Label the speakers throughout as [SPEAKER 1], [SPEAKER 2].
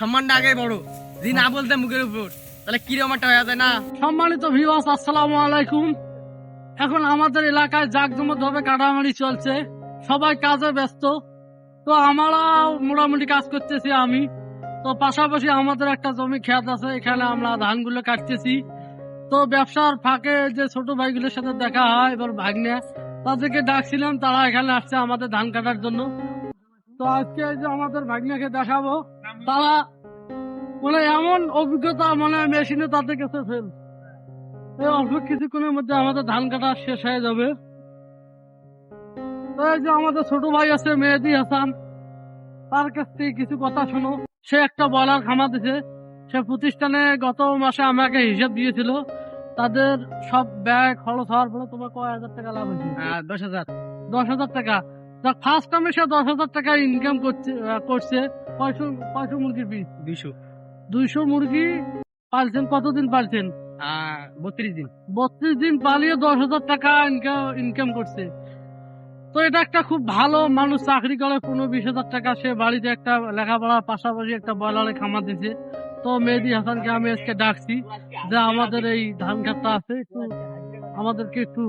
[SPEAKER 1] সম্মানটা আগে বড়। যদি না বলতে মুখের উপর, তাহলে কীরকম একটা হয়ে যায় না?
[SPEAKER 2] সম্মানিত ভিউয়ার্স আসসালামু আলাইকুম। এখন আমাদের এলাকায় জাকজমক ভাবে কাটামারি চলছে। সবাই কাজে ব্যস্ত। তো আমরা মোটামুটি কাজ করতেছি আমি। তো পাশাপাশি আমাদের একটা জমি খেত আছে, এখানে আমরা ধানগুলো কাটতেছি। তো ব্যবসার ফাঁকে যে ছোট ভাইগুলোর সাথে দেখা হয়, এবার ভাগ্নে, তাদেরকে ডাকছিলাম, তারা এখানে আসছে আমাদের ধান কাটার জন্য। তো আজকে যে আমাদের ভাগ্নেকে দেখাবো তারা মানে এমন অভিজ্ঞতা মানে মেশিনে তাদের কাছে ফেল। অল্প কিছুক্ষণের মধ্যে আমাদের ধান কাটা শেষ হয়ে যাবে। যে আমাদের ছোট ভাই আছে মেহেদি হাসান তার কাছ থেকে কিছু কথা শোনো। সে একটা বয়লার খামা দিছে। সে প্রতিষ্ঠানে গত মাসে আমাকে হিসাব দিয়েছিল। তাদের সব ব্যয় খরচ হওয়ার পরে তোমার কয় হাজার টাকা লাভ হয়েছে?
[SPEAKER 1] দশ হাজার।
[SPEAKER 2] দশ হাজার টাকা। ফার্স্ট টাইমে সে দশ হাজার টাকা ইনকাম করছে করছে। কয়শো কয়শো মুরগির পিস
[SPEAKER 1] দুইশো।
[SPEAKER 2] দুইশো মুরগি পালছেন কতদিন পালছেন?
[SPEAKER 1] বত্রিশ দিন।
[SPEAKER 2] বত্রিশ দিন পালিয়ে দশ হাজার টাকা ইনকাম করছে। তো এটা একটা খুব ভালো মানুষ চাকরি করে পনেরো বিশ হাজার টাকা। সে বাড়িতে একটা লেখাপড়ার পাশাপাশি একটা বয়লারে খামার দিছে। তো মেহেদি হাসানকে আমি আজকে ডাকছি যে আমাদের এই ধান খাতটা আছে একটু আমাদেরকে একটু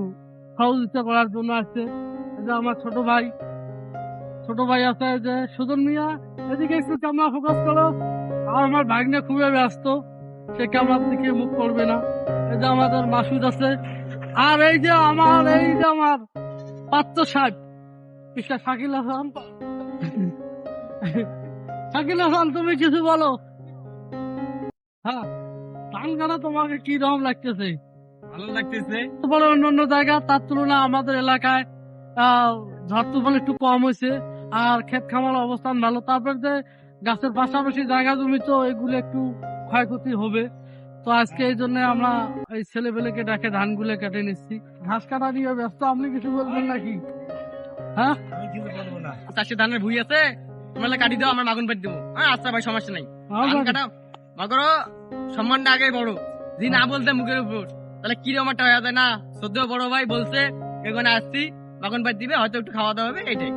[SPEAKER 2] সহযোগিতা করার জন্য আসছে। যে আমার ছোট ভাই ছোট ভাই আছে যে সুজন মিয়া এদিকে একটু ক্যামেরা ফোকাস করো। আর আমার ভাগ্নে খুবই ব্যস্ত সে ক্যামেরার দিকে মুখ করবে না। এই যে আমাদের মাসুদ আছে। আর এই যে আমার এই যে আমার পাত্র সাহেব মিস্টার শাকিল হাসান। শাকিল হাসান তুমি কিছু বলো? হ্যাঁ কাটা তোমাকে কি রকম লাগতেছে?
[SPEAKER 1] ভালো লাগতেছে।
[SPEAKER 2] তারপরে অন্য অন্য জায়গা তার তুলনায় আমাদের এলাকায় ঝড় তুফান একটু কম হয়েছে আর ক্ষেত খামার অবস্থান ভালো। তারপর যে গাছের পাশাপাশি জায়গা জমি তো এগুলো একটু ক্ষয়ক্ষতি হবে। তো আজকে এই জন্য আমরা এই ছেলেপেলেকে ডাকে ধানগুলো কেটে নিচ্ছি। ঘাস কাটা নিয়ে ব্যস্ত আপনি কিছু বলবেন নাকি? হ্যাঁ?
[SPEAKER 1] চারশে ধানের ভুই আছে তোমরা কাটি দাও আমরা মাগুন পাটি দেবো। হ্যাঁ আচ্ছা ভাই সমস্যা নাই। ধান কাটা মাগরো সম্মানটা আগে বড়। যদি না বলতে মুখের উপর। তাহলে কীরকম একটা হয়ে যায় না? সদ্য বড় ভাই বলছে এখানে আসছি। মাগুন পাটি দিবে হয়তো একটু খাওয়া দাওয়া হবে এইটাই